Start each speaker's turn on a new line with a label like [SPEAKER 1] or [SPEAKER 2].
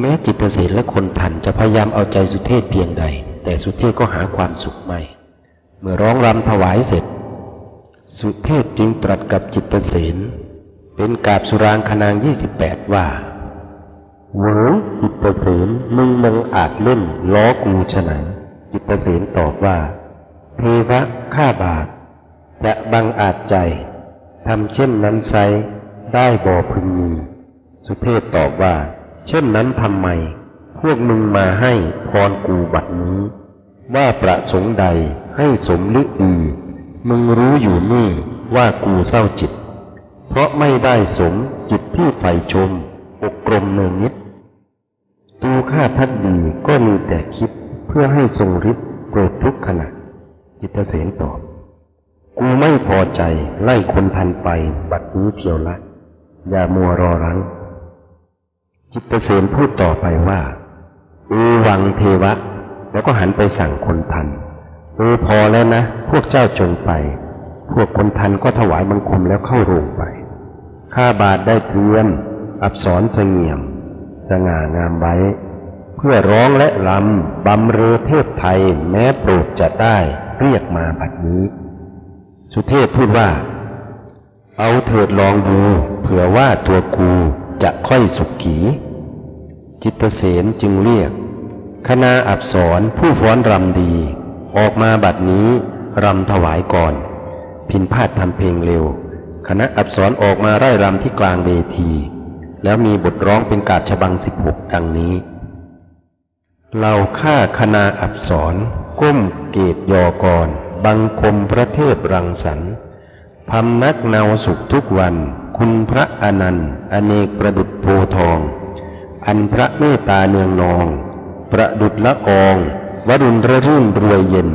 [SPEAKER 1] แม้จิตเสนและคนทันจะพยายามเอาใจสุเทพเพียงใด แต่สุเทพก็หาความสุขไม่ เมื่อร้องรำถวายเสร็จ สุเทพจึงตรัสกับจิตเสนเป็นกาบสุรางคนางยี่สิบแปดว่าเหวงจิตเสนมึงมังอาจเล่นล้อกูฉะไหนจิตเสนตอบว่า เทวะข้าบาท จะบังอาจใจทำเช่นนั้นไซได้บ่พึงมี สุเทพตอบว่า เช่นนั้นทำไม พวกมึงมาให้พรกูบัดนี้ ว่าประสงค์ใดให้สมลึกอีมึงรู้อยู่นี่ว่ากูเศร้าจิต เพราะไม่ได้สมจิตที่ใฝ่ชมอกกลมเนืองนิด ตูข้าพักดีก็มีแต่คิดเพื่อให้ทรงฤทธิ์โปรดทุกขณะ จิตเสนตอบ กูไม่พอใจไล่คนทันไปบัดนี้เที่ยวละ อย่ามัวรอรัง จิตเสนพูดต่อไปว่าเอวังเทวะ แล้วก็หันไปสั่งคนทันเออพอแล้วนะ พวกเจ้าจงไป พวกคนทันก็ถวายบังคมแล้วเข้าโรงไป ข้าบาทได้เตรียมอับสรเสงี่ยม สง่างามไว้ เพื่อร้องและรำบำเรอเทพไทยแม้โปรดจะได้เรียกมาบัดนี้ สุเทพพูดว่า เอาเถิดลองดู เผื่อว่าตัวกู จะค่อยสุขขีจิตเสนจึงเรียก คณะอับสรผู้ฟ้อนรำดี ออกมาบัดนี้รำถวายก่อน พินพาดทำเพลงเร็ว คณะอับสรออกมาไร่รำที่กลางเวที แล้วมีบทร้องเป็นกาดฉบังสิบหกดังนี้เราข้าคณะอับสรก้มเกตยอกร บังคมพระเทพรังสรรพำนักเนาสุขทุกวัน คุณพระอนันต์อเนกประดุจโพทอง อันพระเมตตาเนืองนอง ประดุจละออง วรุณระรุ่นรวยเย็น